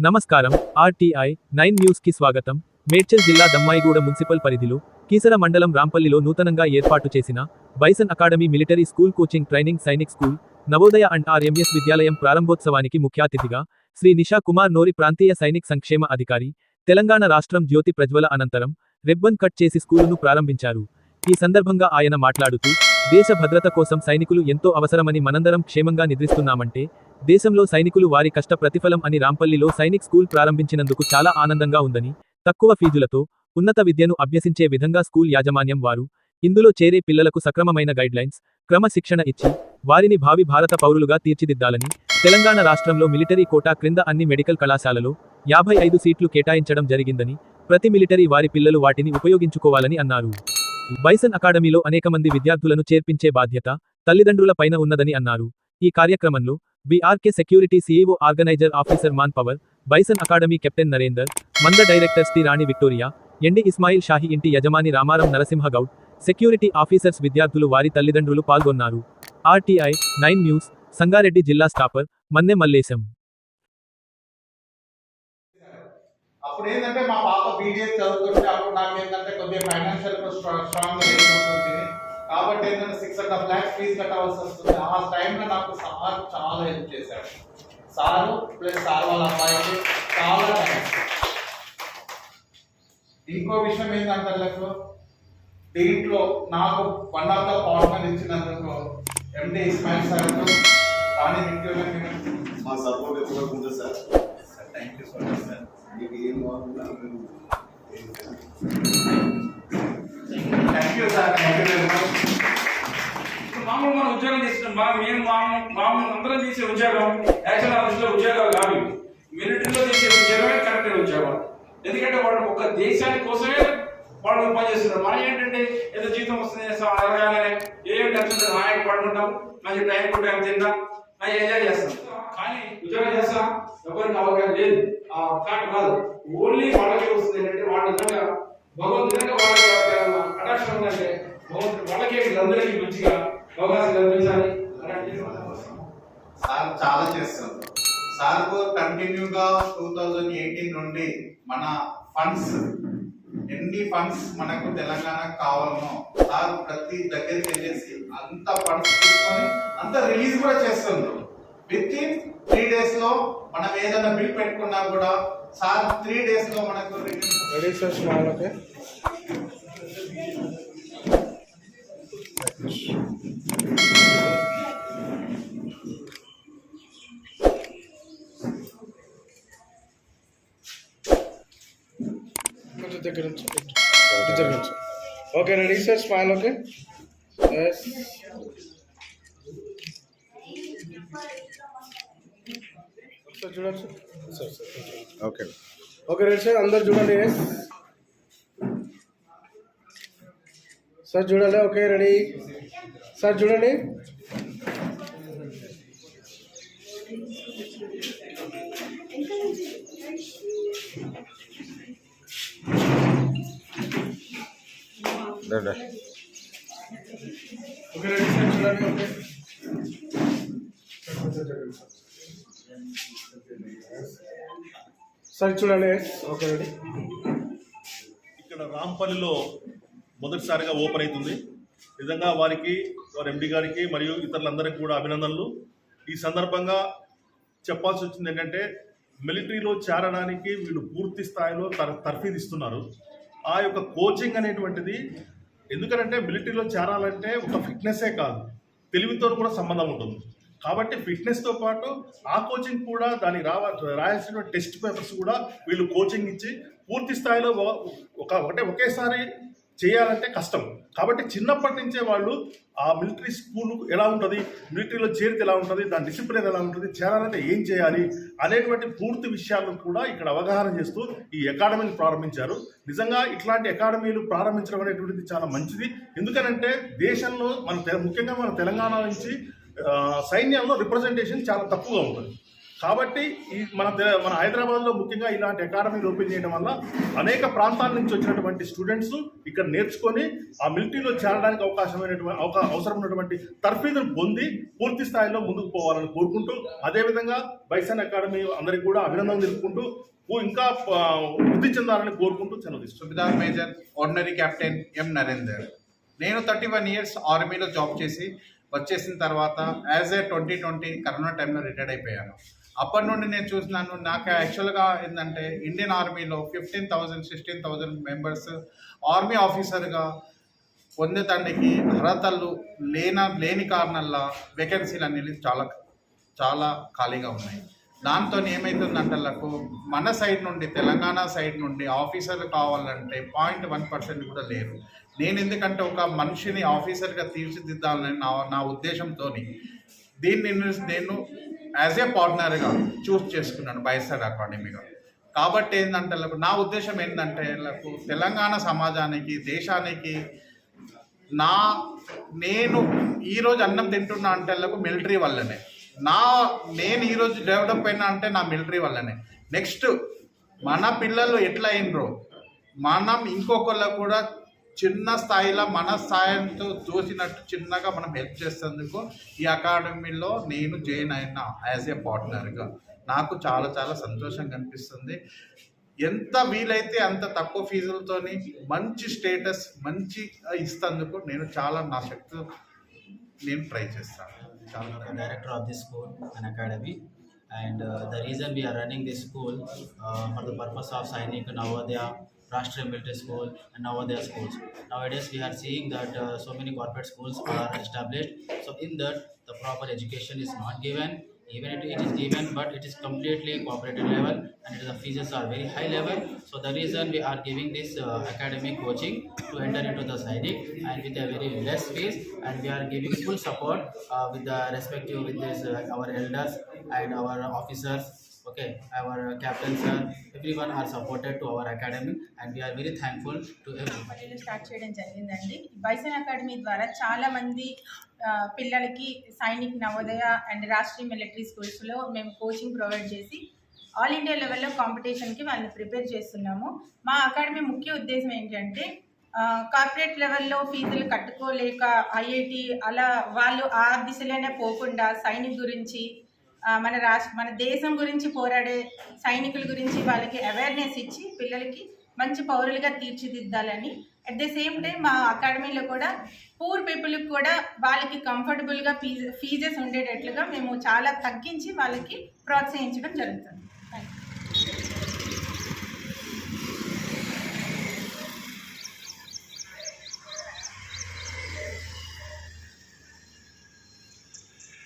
నమస్కారం RTI nine న్యూస్కి స్వాగతం. మేడ్చల్ జిల్లా దమ్మాయిగూడ మున్సిపల్ పరిధిలో కీసర మండలం రాంపల్లిలో నూతనంగా ఏర్పాటు చేసిన Bison Academy military school coaching training Sainik school Navodaya and RMS విద్యాలయం ప్రారంభోత్సవానికి ముఖ్య అతిథిగా శ్రీ నిషా కుమార్ నోరి ప్రాంతీయ సైనిక్ సంక్షేమ అధికారి తెలంగాణ రాష్ట్రం జ్యోతి ప్రజ్వల అనంతరం రిబ్బన్ కట్ చేసి స్కూలును ప్రారంభించారు. ఈ సందర్భంగా ఆయన మాట్లాడుతూ దేశ భద్రత కోసం సైనికులు ఎంతో అవసరమని మనందరం క్షేమంగా నిద్రిస్తున్నామంటే దేశంలో సైనికులు వారి కష్ట ప్రతిఫలం అని రాంపల్లిలో సైనిక్ స్కూల్ ప్రారంభించినందుకు చాలా ఆనందంగా ఉందని తక్కువ ఫీజులతో ఉన్నత విద్యను అభ్యసించే విధంగా స్కూల్ యాజమాన్యం వారు ఇందులో చేరే పిల్లలకు సక్రమమైన గైడ్లైన్స్ క్రమశిక్షణ ఇచ్చి వారిని భావి భారత పౌరులుగా తీర్చిదిద్దాలని తెలంగాణ రాష్ట్రంలో మిలిటరీ కోటా క్రింద అన్ని మెడికల్ కళాశాలలో యాభై ఐదు సీట్లు కేటాయించడం జరిగిందని ప్రతి మిలిటరీ వారి పిల్లలు వాటిని ఉపయోగించుకోవాలని అన్నారు. బైసన్ అకాడమీలో అనేక మంది విద్యార్థులను చేర్పించే బాధ్యత తల్లిదండ్రుల పైన ఉన్నదని అన్నారు. ఈ కార్యక్రమంలో BRK security CEO organiser officer man power Bison academy captain Narender Manda directors T Rani Victoria MD Ismail Shahi ఇంటి యజమాని రామారం నరసింహ గౌడ్ సెక్యూరిటీ ఆఫీసర్స్ విద్యార్థులు వారి తల్లిదండ్రులు పాల్గొన్నారు. ఆర్టీఐ నైన్ న్యూస్ సంగారెడ్డి జిల్లా స్టాపర్ మన్నె మల్లేశం. అప్పుడు ఏంటంటే మా పాప బీడిఎస్ చదువుతుంటే అప్పుడు నాకు ఏంటంటే కొద్దిగా ఫైనాన్షియల్ స్ట్రాంగ్ కాబట్టి ఏంటంటే హాఫ్ ల్యాక్స్ ఫీజు కట్టాల్సి వస్తుంది ఆ టైంలో నాకు సార్ చాలా హెల్ప్ చేశాడు సారు ప్లస్ సార్ వాళ్ళ అబ్బాయికి చాలా ఇంకో విషయం ఏంటంటే నాకు దీంట్లో నాకు వన్ ఆఫ్ ద పార్ట్నర్ ఇచ్చినందుకు ఎండి ఇస్మాయిల్ సార్కు రాణి విక్టోరియా మా సపోర్ట్ ఎప్పుడు ఉంటుంది sir? Thank you so much sir మీకు ఏం మేము thank you sir thank you very much ఉద్యోగం చేస్తున్నాం. మా మేము మామూలు మామూలు అందరం చేసే ఉద్యోగం యాక్చువల్ ఆఫీస్లో ఉద్యోగాలు కాదు. మిలిటరీలో చేసే ఉద్యోగమే కరెక్ట్ ఉద్యోగం. ఎందుకంటే వాళ్ళు ఒక దేశాని కోసమే వాళ్ళు పనిచేస్తున్నారు. మనం ఏంటంటే ఏదో జీతం వస్తుంది స- అడగానే ఏం టెన్షన్ లేదు హాయిగా పడుకుంటాం. మంచి టైం టు టైం తిందాం మంచి ఎంజాయ్ చేస్తాం. కానీ ఉద్యోగం చేస్తాం ఎవరికి అవగాహన లేదు. ఆ థాట్ కాదు. ఓన్లీ వాళ్ళకి వస్తుంది ఏంటంటే వాళ్ళ నిజంగా భగవంతు నిజంగా వాళ్ళకి కటాక్షం ఉందంటే భగవంతుడు వాళ్ళకే అందరికీ మంచిగా అవకాశం కల్పించాలి. అలాంటి సార్ చాలా చేస్తారు. సార్ కంటిన్యూగా టూ థౌజండ్ ఎయిటీన్ నుండి మన ఫండ్స్ ఎన్ని ఫండ్స్ మనకు తెలంగాణ కావాలనో సార్ ప్రతి దగ్గరికి వెళ్ళేసి అంత ఫండ్స్ తీసుకొని అంత రిలీజ్ కూడా చేస్తుండ్రు. విత్ ఇన్ త్రీ డేస్లో మనం ఏదైనా బిల్ పెట్టుకున్నా కూడా సార్ త్రీ డేస్లో మనకు రిలీజ్ కొంచెం దగ్గర నుంచి ఇటు జరగచ్చు okay ready sir smile okay yes sir చూడచ్చు సార్ సార్ కొంచెం ఓకే ఓకే రెడీ సార్ అందరు చూడండి ఎస్ సార్ చూడాలి ఓకే రెడీ. సార్ చూడండి. ఓకే రెడీ సార్ చూడండి ఓకే. సార్ చూడండి. Okay ready. ఇక్కడ రాంపల్లిలో మొదటిసారిగా ఓపెన్ అవుతుంది. నిజంగా వారికి వారి ఎండి గారికి మరియు ఇతరులందరికీ కూడా అభినందనలు. ఈ సందర్భంగా చెప్పాల్సి వచ్చింది ఏంటంటే మిలిటరీలో చేరడానికి వీళ్ళు పూర్తి స్థాయిలో తర తర్ఫీదిస్తున్నారు ఆ యొక్క కోచింగ్ అనేటువంటిది ఎందుకంటే మిలిటరీలో చేరాలంటే ఒక ఫిట్నెస్సే కాదు. తెలివితో కూడా సంబంధం ఉంటుంది. కాబట్టి ఫిట్నెస్తో పాటు ఆ కోచింగ్ కూడా దానికి రావ రాయాల్సిన టెస్ట్ పేపర్స్ కూడా వీళ్ళు కోచింగ్ ఇచ్చి పూర్తి స్థాయిలో ఒక ఒక ఒకటే ఒకేసారి చేయాలంటే కష్టం. కాబట్టి చిన్నప్పటి నుంచే వాళ్ళు ఆ మిలిటరీ స్కూల్ ఎలా ఉంటుంది మిలిటరీలో చేరితే ఎలా ఉంటుంది దాని డిసిప్లిన్ ఎలా ఉంటుంది చేరాలంటే ఏం చేయాలి అనేటువంటి పూర్తి విషయాలను కూడా ఇక్కడ అవగాహన చేస్తూ ఈ అకాడమీని ప్రారంభించారు. నిజంగా ఇట్లాంటి అకాడమీలు ప్రారంభించడం అనేటువంటిది చాలా మంచిది. ఎందుకనంటే దేశంలో మన ముఖ్యంగా మన తెలంగాణ నుంచి సైన్యంలో రిప్రజెంటేషన్ చాలా తక్కువగా ఉంటుంది. కాబట్టి ఈ మన మన హైదరాబాద్లో ముఖ్యంగా ఇలాంటి అకాడమీలు ఓపెన్ చేయడం వల్ల అనేక ప్రాంతాల నుంచి వచ్చినటువంటి స్టూడెంట్స్ ఇక్కడ నేర్చుకొని ఆ మిలిటరీలో చేరడానికి అవకాశమైనటువంటి అవకా అవసరం ఉన్నటువంటి తర్ఫీదును పొంది పూర్తి స్థాయిలో ముందుకు పోవాలని కోరుకుంటూ అదేవిధంగా బైసన్ అకాడమీ అందరికీ కూడా అభినందనలు తెలుపుకుంటూ ఇంకా వృద్ధి చెందాలని కోరుకుంటూ చదువు subedar major ordinary captain M Narender. నేను థర్టీ వన్ ఇయర్స్ ఆర్మీలో జాబ్ చేసి వచ్చేసిన తర్వాత as a twenty twenty corona టైంలో రిటైర్డ్ అయిపోయాను. అప్పటి నుండి నేను చూసినాను నాకు యాక్చువల్గా ఏంటంటే ఇండియన్ ఆర్మీలో fifteen thousand sixteen thousand members army ఆఫీసర్గా పొందేతండికి అర్హతలు లేన లేని కారణాల వేకెన్సీలు అనేది చాలా చాలా ఖాళీగా ఉన్నాయి. దాంతో ఏమవుతుందంటే మన సైడ్ నుండి తెలంగాణ సైడ్ నుండి ఆఫీసర్లు కావాలంటే పాయింట్ వన్ పర్సెంట్ కూడా లేరు. నేను ఎందుకంటే ఒక మనిషిని ఆఫీసర్గా తీర్చిదిద్దాలని నా నా ఉద్దేశంతో దీన్ని నేను యాజ్ ఏ పార్ట్నర్గా చూస్ చేసుకున్నాను బైసర్ అకాడమీగా కాబట్టి ఏంటంటే నా ఉద్దేశం ఏంటంటే తెలంగాణ సమాజానికి దేశానికి నా నేను ఈరోజు అన్నం తింటున్నా అంటే వాళ్ళకు మిలిటరీ వల్లనే. నా నేను ఈరోజు డెవలప్ అయినా అంటే నా మిలిటరీ వల్లనే. నెక్స్ట్ మన పిల్లలు ఎట్లా అయినరో మనం ఇంకొకళ్ళకు కూడా చిన్న స్థాయిలో మన స్థాయితో చూసినట్టు చిన్నగా మనం హెల్ప్ చేసేందుకు ఈ అకాడమీలో నేను జాయిన్ అయినా యాజ్ ఏ పార్ట్నర్గా నాకు చాలా చాలా సంతోషంగా అనిపిస్తుంది. ఎంత వీలైతే అంత తక్కువ ఫీజులతోని మంచి స్టేటస్ మంచి ఇస్తందుకు నేను చాలా నా శక్తి నేను ట్రై చేస్తాను. చాలా of the school of academy and the reason and uh, running the school are the this school uh, Navodaya Rashtriya Military School and now Navodaya schools. Nowadays we are seeing that uh, so many corporate schools are established. So in that the proper education is not given. Even it, it is given, but it is completely cooperative level and the fees are very high level. So the reason we are giving this uh, academic coaching to enter into the Sainik and with a very less fees and we are giving full support uh, with the respective with this uh, our elders and our officers okay our uh, captains sir everyone are supported to our academy and we are very thankful to everyone. Start చేయడం జరిగిందండి. Bison academy ద్వారా చాలా మంది పిల్లలకి Sainik Navodaya and Rashtriya military స్కూల్స్లో మేము coaching provide చేసి all India లెవెల్లో కాంపిటీషన్కి వాళ్ళని ప్రిపేర్ చేస్తున్నాము. మా అకాడమీ ముఖ్య ఉద్దేశం ఏంటంటే కార్పొరేట్ లెవెల్లో ఫీజులు కట్టుకోలేక ఐఐటి అలా వాళ్ళు ఆ దిశలోనే పోకుండా సైనిక్ గురించి మన రాష్ట్ర మన దేశం గురించి పోరాడే సైనికుల గురించి వాళ్ళకి అవేర్నెస్ ఇచ్చి పిల్లలకి మంచి పౌరులుగా తీర్చిదిద్దాలని. అట్ ద సేమ్ టైం మా అకాడమీలో కూడా పూర్ పీపుల్కి కూడా వాళ్ళకి కంఫర్టబుల్గా ఫీజు ఫీజెస్ ఉండేటట్లుగా మేము చాలా తగ్గించి వాళ్ళకి ప్రోత్సహించడం జరుగుతుంది.